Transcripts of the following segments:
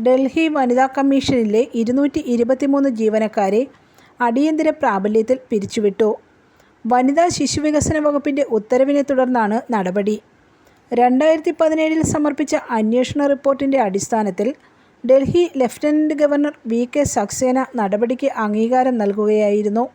ഡൽഹി വനിതാ കമ്മീഷനിലെ ഇരുന്നൂറ്റി ഇരുപത്തിമൂന്ന് ജീവനക്കാരെ അടിയന്തര പ്രാബല്യത്തിൽ പിരിച്ചുവിട്ടു. വനിതാ ശിശുവികസന വകുപ്പിന്റെ ഉത്തരവിനെ തുടർന്നാണ് നടപടി. രണ്ടായിരത്തി പതിനേഴിൽ സമർപ്പിച്ച അന്വേഷണ റിപ്പോർട്ടിന്റെ അടിസ്ഥാനത്തിൽ Delhi lieutenant governor V. K. Saxena നടപടിക്ക് അംഗീകാരം നൽകുകയായിരുന്നു.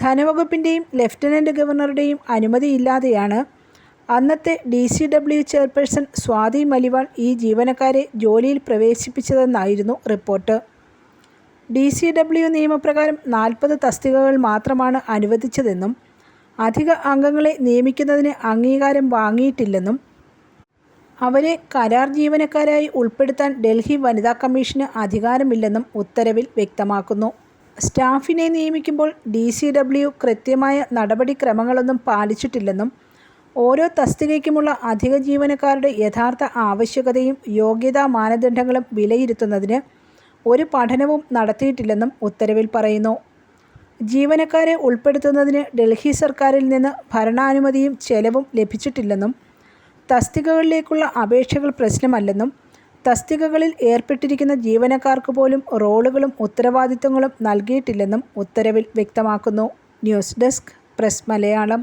ധനവകുപ്പിന്റെയും ലഫ്റ്റനന്റ് ഗവർണറുടെയും അനുമതിയില്ലാതെയാണ് അന്നത്തെ D. C. W chairperson Swati Maliwal ഈ ജീവനക്കാരെ ജോലിയിൽ പ്രവേശിപ്പിച്ചതെന്നായിരുന്നു റിപ്പോർട്ട്. ഡി. സി. ഡബ്ല്യു നിയമപ്രകാരം നാൽപ്പത് തസ്തികകൾ മാത്രമാണ് അനുവദിച്ചതെന്നും അധിക അംഗങ്ങളെ നിയമിക്കുന്നതിന് അംഗീകാരം വാങ്ങിയിട്ടില്ലെന്നും അവരെ കരാർ ജീവനക്കാരായി ഉൾപ്പെടുത്താൻ ഡൽഹി വനിതാ കമ്മീഷന് അധികാരമില്ലെന്നും ഉത്തരവിൽ വ്യക്തമാക്കുന്നു. സ്റ്റാഫിനെ നിയമിക്കുമ്പോൾ ഡി. സി. ഡബ്ല്യു കൃത്യമായ നടപടിക്രമങ്ങളൊന്നും പാലിച്ചിട്ടില്ലെന്നും ഓരോ തസ്തികയ്ക്കുമുള്ള അധിക ജീവനക്കാരുടെ യഥാർത്ഥ ആവശ്യകതയും യോഗ്യതാ മാനദണ്ഡങ്ങളും വിലയിരുത്തുന്നതിന് ഒരു പഠനവും നടത്തിയിട്ടില്ലെന്നും ഉത്തരവിൽ പറയുന്നു. ജീവനക്കാരെ ഉൾപ്പെടുത്തുന്നതിന് ഡൽഹി സർക്കാരിൽ നിന്ന് ഭരണാനുമതിയും ചെലവും ലഭിച്ചിട്ടില്ലെന്നും തസ്തികകളിലേക്കുള്ള അപേക്ഷകൾ പ്രശ്നമല്ലെന്നും തസ്തികകളിൽ ഏർപ്പെട്ടിരിക്കുന്ന ജീവനക്കാർക്ക് പോലും റോളുകളും ഉത്തരവാദിത്തങ്ങളും നൽകിയിട്ടില്ലെന്നും ഉത്തരവിൽ വ്യക്തമാക്കുന്നു. News desk press Malayalam